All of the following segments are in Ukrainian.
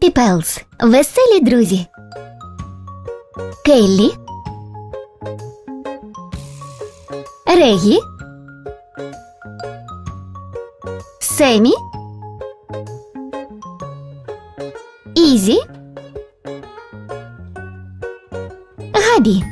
Хеппі Пелс. Веселі друзі. Келлі. Регі. Семі. Ізі. Габі.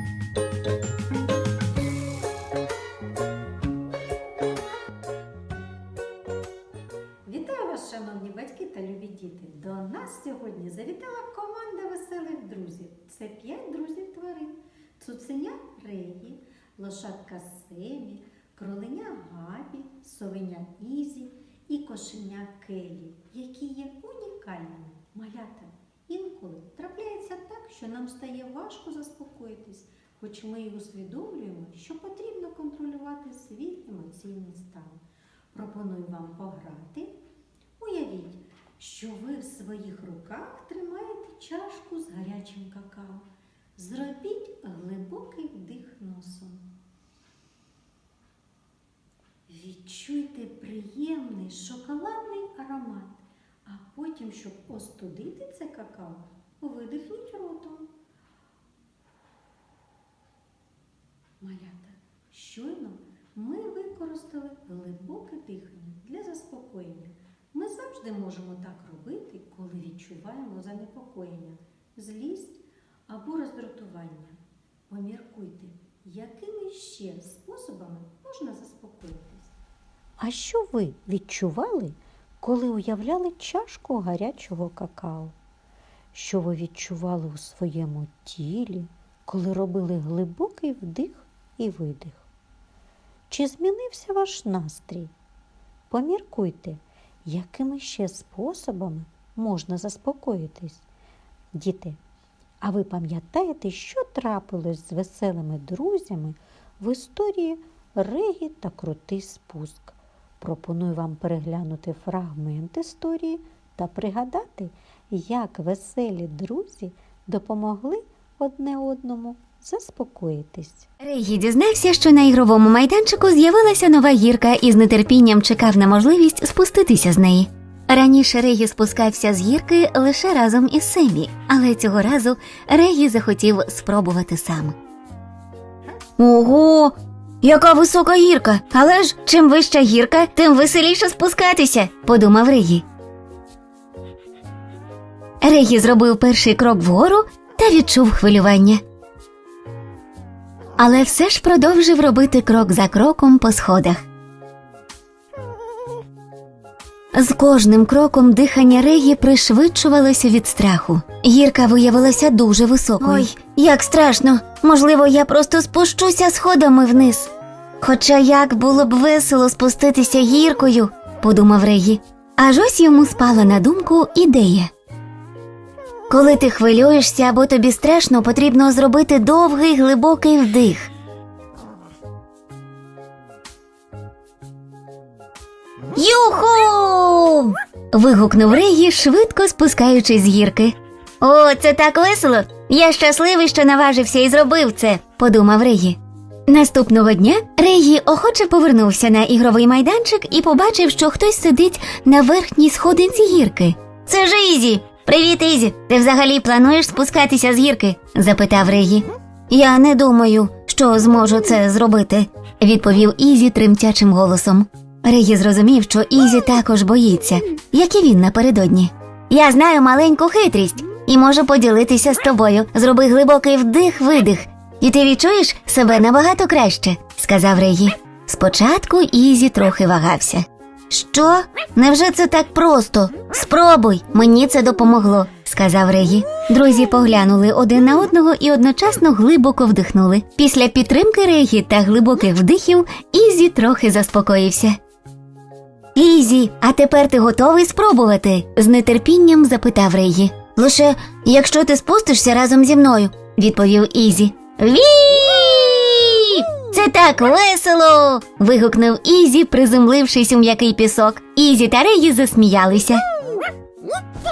Сьогодні команда веселих друзів. Це п'ять друзів тварин. Цуценя Регі, лошадка Семі, кроленя Габі, совеня Ізі і кошеня Келі, які є унікальними малята. Інколи трапляється так, що нам стає важко заспокоїтись, хоч ми й усвідомлюємо, що потрібно контролювати свій емоційний стан. Пропоную вам пограти. Уявіть, що ви в своїх руках тримаєте чашку з гарячим какао. Зробіть глибокий вдих носом. Відчуйте приємний шоколадний аромат, а потім, щоб остудити це какао, видихніть ротом. Малята, щойно ми використали глибоке дихання для заспокоєння. Ми завжди можемо так робити, коли відчуваємо занепокоєння, злість або роздратування. Поміркуйте, якими ще способами можна заспокоїтись. А що ви відчували, коли уявляли чашку гарячого какао? Що ви відчували у своєму тілі, коли робили глибокий вдих і видих? Чи змінився ваш настрій? Поміркуйте, якими ще способами можна заспокоїтись. Діти, а ви пам'ятаєте, що трапилось з веселими друзями в історії Регі та крутий спуск? Пропоную вам переглянути фрагмент історії та пригадати, як веселі друзі допомогли одне одному заспокоїтись. Регі дізнався, що на ігровому майданчику з'явилася нова гірка і з нетерпінням чекав на можливість спуститися з неї. Раніше Регі спускався з гірки лише разом із Семі, але цього разу Регі захотів спробувати сам. Ого, яка висока гірка! Але ж чим вища гірка, тим веселіше спускатися, подумав Регі. Регі зробив перший крок вгору та відчув хвилювання. Але все ж продовжив робити крок за кроком по сходах. З кожним кроком дихання Регі пришвидшувалося від страху. Гірка виявилася дуже високою. Ой, як страшно! Можливо, я просто спущуся сходами вниз. Хоча як було б весело спуститися гіркою, подумав Регі. Аж ось йому спала на думку ідея. Коли ти хвилюєшся або тобі страшно, потрібно зробити довгий глибокий вдих. Юху. вигукнув Регі, швидко спускаючись з гірки. О, це так весело! Я щасливий, що наважився і зробив це, подумав Регі. Наступного дня Регі охоче повернувся на ігровий майданчик і побачив, що хтось сидить на верхній сходинці гірки. Це ж Ізі! Привіт, Ізі! Ти взагалі плануєш спускатися з гірки? запитав Регі. Я не думаю, що зможу це зробити, відповів Ізі тремтячим голосом. Регі зрозумів, що Ізі також боїться, як і він напередодні. Я знаю маленьку хитрість і можу поділитися з тобою. Зроби глибокий вдих-видих, і ти відчуєш себе набагато краще, сказав Регі. Спочатку Ізі трохи вагався. Що? Невже це так просто? Спробуй, мені це допомогло, сказав Регі. Друзі поглянули один на одного і одночасно глибоко вдихнули. Після підтримки Регі та глибоких вдихів Ізі трохи заспокоївся. Ізі, а тепер ти готовий спробувати? з нетерпінням запитав Регі. Лише якщо ти спустишся разом зі мною, відповів Ізі. Ві! Це так весело. вигукнув Ізі, приземлившись у м'який пісок. Ізі та Регі засміялися.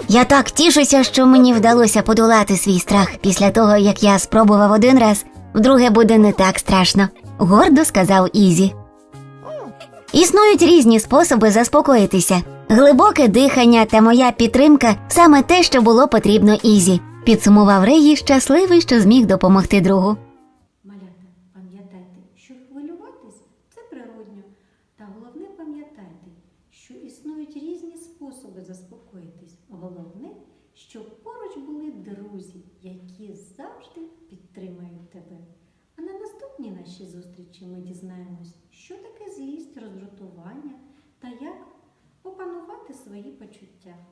Я так тішуся, що мені вдалося подолати свій страх після того, як я спробував один раз, вдруге буде не так страшно, гордо сказав Ізі. Існують різні способи заспокоїтися. Глибоке дихання та моя підтримка саме те, що було потрібно Ізі. Підсумував Реї, щасливий, що зміг допомогти другу. Малята, пам'ятайте, що хвилюватись це природньо. Та головне пам'ятайте, що існують різні способи заспокоїтись. Головне, щоб поруч були друзі, які завжди підтримають тебе. А на наступній нашій зустрічі ми дізнаємось, що таке злість, роздратування та як опанувати свої почуття.